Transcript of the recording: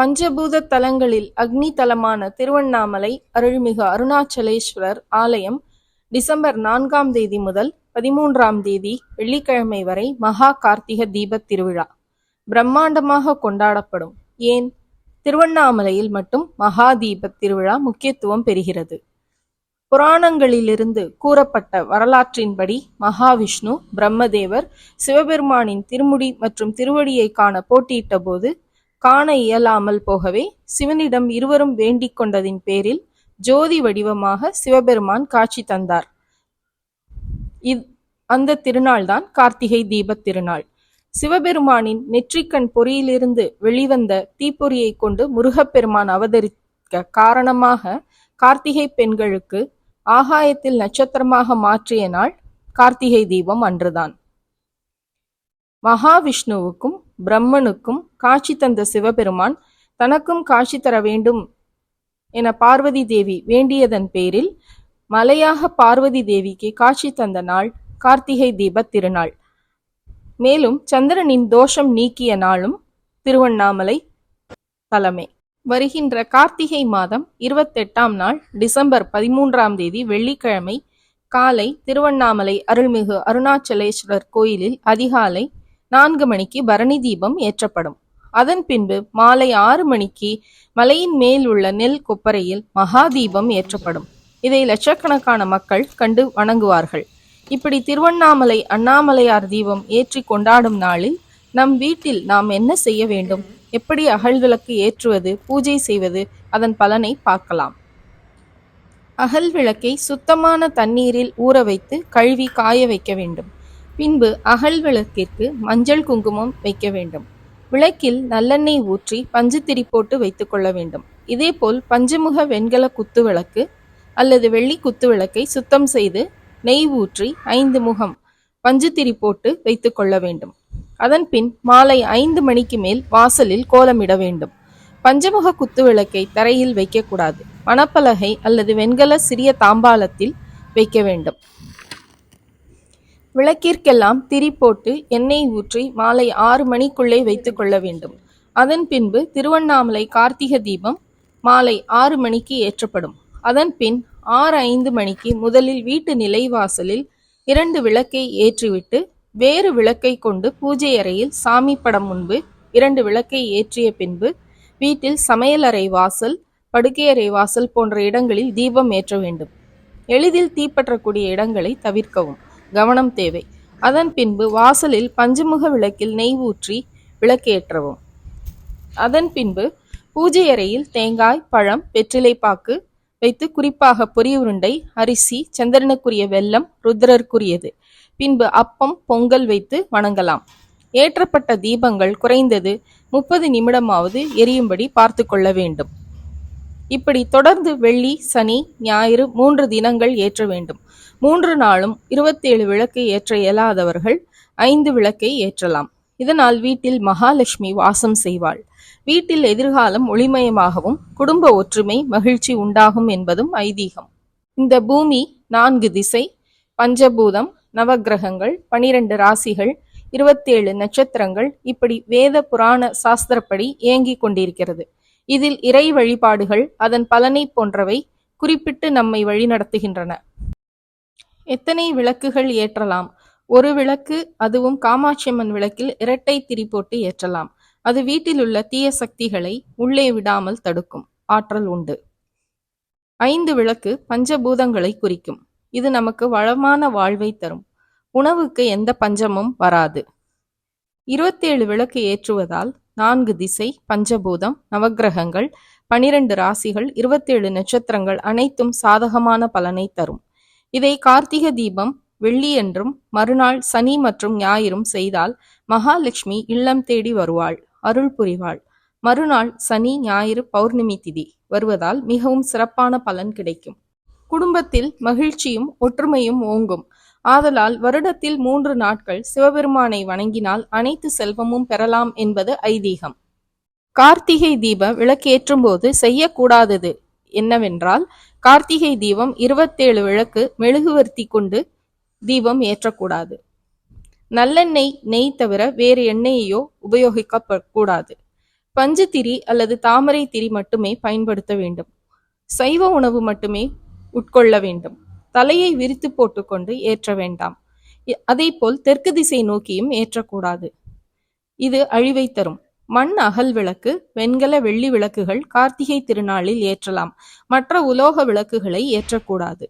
பஞ்சபூத தலங்களில் அக்னி தலமான திருவண்ணாமலை அருள்மிகு அருணாச்சலேஸ்வரர் ஆலயம் டிசம்பர் நான்காம் தேதி முதல் பதிமூன்றாம் தேதி வெள்ளிக்கிழமை வரை மகா கார்த்திக தீபத் திருவிழா. பிரம்மாண்டமாக கொண்டாடப்படும். ஏன்? திருவண்ணாமலையில் மட்டும் மகா தீபத் திருவிழா முக்கியத்துவம் பெறுகிறது. புராணங்களிலிருந்து கூறப்பட்ட வரலாற்றின்படி மகாவிஷ்ணு பிரம்மதேவர் சிவபெருமானின் திருமுடி மற்றும் திருவடியை காண போட்டியிட்ட போது காண இயலாமல் போகவே சிவனிடம் இருவரும் வேண்டிக் கொண்டதின் பேரில் ஜோதி வடிவமாக சிவபெருமான் காட்சி தந்தார். இத் அந்த திருநாள்தான் கார்த்திகை தீபத் திருநாள். சிவபெருமானின் நெற்றிக்கண் பொறியிலிருந்து வெளிவந்த தீப்பொறியை கொண்டு முருகப்பெருமான் அவதரிக்க காரணமாக கார்த்திகை பெண்களுக்கு ஆகாயத்தில் நட்சத்திரமாக மாற்றிய நாள் கார்த்திகை தீபம் அன்றுதான். மகாவிஷ்ணுவுக்கும் பிரம்மனுக்கும் காட்சி தந்த சிவபெருமான் தனக்கும் காட்சி தர வேண்டும் என பார்வதி தேவி வேண்டியதன் பேரில் மலையாக பார்வதி தேவிக்கு காட்சி தந்த நாள் கார்த்திகை தீபத் திருநாள். மேலும் சந்திரனின் தோஷம் நீக்கிய நாளும் திருவண்ணாமலை தலைமை. வருகின்ற கார்த்திகை மாதம் இருபத்தெட்டாம் நாள் டிசம்பர் பதிமூன்றாம் தேதி வெள்ளிக்கிழமை காலை திருவண்ணாமலை அருள்மிகு அருணாச்சலேஸ்வரர் கோயிலில் அதிகாலை நான்கு மணிக்கு பரணி தீபம் ஏற்றப்படும். அதன் பின்பு மாலை ஆறு மணிக்கு மலையின் மேல் உள்ள நெல் கொப்பரையில் மகா தீபம் ஏற்றப்படும். இதை லட்சக்கணக்கான மக்கள் கண்டு வணங்குவார்கள். இப்படி திருவண்ணாமலை அண்ணாமலையார் தீபம் ஏற்றி கொண்டாடும் நாளில் நம் வீட்டில் நாம் என்ன செய்ய வேண்டும்? எப்படி அகல் விளக்கு ஏற்றுவது பூஜை செய்வது அதன் பலனை பார்க்கலாம். அகல் விளக்கை சுத்தமான தண்ணீரில் ஊற வைத்து கழுவி காய வைக்க வேண்டும். பின்பு அகல் விளக்கிற்கு மஞ்சள் குங்குமம் வைக்க வேண்டும். விளக்கில் நல்லெண்ணெய் ஊற்றி பஞ்சுத்திரி போட்டு வைத்துக்கொள்ள வேண்டும். இதேபோல் பஞ்சமுக வெண்கல குத்து விளக்கு அல்லது வெள்ளி குத்து விளக்கை சுத்தம் செய்து நெய் ஊற்றி ஐந்து முகம் பஞ்சுத்திரி போட்டு வைத்துக்கொள்ள வேண்டும். அதன்பின் மாலை ஐந்து மணிக்கு மேல் வாசலில் கோலமிட வேண்டும். பஞ்சமுக குத்து விளக்கை தரையில் வைக்கக்கூடாது. மணப்பலகை அல்லது வெண்கல சிறிய தாம்பாலத்தில் வைக்க வேண்டும். விளக்கிற்கெல்லாம் திரி போட்டு எண்ணெய் ஊற்றி மாலை ஆறு மணிக்குள்ளே வைத்து கொள்ள வேண்டும். அதன் பின்பு திருவண்ணாமலை கார்த்திக தீபம் மாலை ஆறு மணிக்கு ஏற்றப்படும். அதன் பின் ஆறு ஐந்து மணிக்கு முதலில் வீட்டு நிலைவாசலில் இரண்டு விளக்கை ஏற்றிவிட்டு வேறு விளக்கை கொண்டு பூஜை அறையில் சாமி படம் முன்பு இரண்டு விளக்கை ஏற்றிய பின்பு வீட்டில் சமையலறை வாசல் படுக்கையறை வாசல் போன்ற இடங்களில் தீபம் ஏற்ற வேண்டும். எளிதில் தீப்பற்றக்கூடிய இடங்களை தவிர்க்கவும். கவனம் தேவை. அதன் பின்பு வாசலில் பஞ்சமுக விளக்கில் நெய் ஊற்றி விளக்கேற்றவும். அதன் பின்பு பூஜை அறையில் தேங்காய் பழம் வெற்றிலைப்பாக்கு வைத்து குறிப்பாக பொரிய உருண்டை அரிசி சந்திரனுக்குரிய வெல்லம் ருத்ரருக்குரியது. பின்பு அப்பம் பொங்கல் வைத்து வணங்கலாம். ஏற்றப்பட்ட தீபங்கள் குறைந்தது முப்பது நிமிடமாவது எரியும்படி பார்த்து கொள்ள வேண்டும். இப்படி தொடர்ந்து வெள்ளி சனி ஞாயிறு மூன்று தினங்கள் ஏற்ற வேண்டும். மூன்று நாளும் இருபத்தேழு விளக்கை ஏற்ற இயலாதவர்கள் ஐந்து விளக்கை ஏற்றலாம். இதனால் வீட்டில் மகாலட்சுமி வாசம் செய்வாள். வீட்டில் எதிர்காலம் ஒளிமயமாகவும் குடும்ப ஒற்றுமை மகிழ்ச்சி உண்டாகும் என்பதும் ஐதீகம். இந்த பூமி நான்கு திசை பஞ்சபூதம் நவக்கிரகங்கள் பனிரெண்டு ராசிகள் இருபத்தேழு நட்சத்திரங்கள் இப்படி வேத புராண சாஸ்திரப்படி இயங்கிக் கொண்டிருக்கிறது. இதில் இறை வழிபாடுகள் அதன் பலனை போன்றவை குறிப்பிட்டு நம்மை வழிநடத்துகின்றன. எத்தனை விளக்குகள் ஏற்றலாம்? ஒரு விளக்கு அதுவும் காமாட்சியம்மன் விளக்கில் இரட்டை திரி போட்டு ஏற்றலாம். அது வீட்டில் உள்ள தீய சக்திகளை உள்ளே விடாமல் தடுக்கும். ஆற்றல் உண்டு. ஐந்து விளக்கு பஞ்சபூதங்களை குறிக்கும். இது நமக்கு வளமான வாழ்வை தரும். உணவுக்கு எந்த பஞ்சமும் வராது. இருபத்தேழு விளக்கு ஏற்றுவதால் நான்கு திசை பஞ்சபூதம் நவக்கிரகங்கள் பனிரெண்டு ராசிகள் இருபத்தேழு நட்சத்திரங்கள் அனைத்தும் சாதகமான பலனை தரும். இதை கார்த்திக தீபம் வெள்ளியன்றும் மறுநாள் சனி மற்றும் ஞாயிறும் செய்தால் மகாலட்சுமி இல்லம் தேடி வருவாள் அருள் புரிவாள். மறுநாள் சனி ஞாயிறு பௌர்ணமி திதி வருவதால் மிகவும் சிறப்பான பலன் கிடைக்கும். குடும்பத்தில் மகிழ்ச்சியும் ஒற்றுமையும் ஓங்கும். ஆதலால் வருடத்தில் மூன்று நாட்கள் சிவபெருமானை வணங்கினால் அனைத்து செல்வமும் பெறலாம் என்பது ஐதீகம். கார்த்திகை தீப விளக்கேற்றும் போது செய்யக்கூடாதது என்னவென்றால் கார்த்திகை தீபம் இருபத்தேழு விளக்கு மெழுகுவர்த்தி கொண்டு தீபம் ஏற்றக்கூடாது. நல்லெண்ணெய் நெய் தவிர வேறு எண்ணெயையோ உபயோகிக்கக்கூடாது பஞ்சுத்திரி பஞ்சு திரி அல்லது தாமரை திரி மட்டுமே பயன்படுத்த வேண்டும். சைவ உணவு மட்டுமே உட்கொள்ள வேண்டும். தலையை விரித்து போட்டுக்கொண்டு ஏற்ற வேண்டாம். இ- அதேபோல் தெற்கு திசை நோக்கியும் ஏற்றக்கூடாது. இது அழிவை தரும். மண் அகல் விளக்கு வெண்கல வெள்ளி விளக்குகள் கார்த்திகை திருநாளில் ஏற்றலாம். மற்ற உலோக விளக்குகளை ஏற்றக்கூடாது.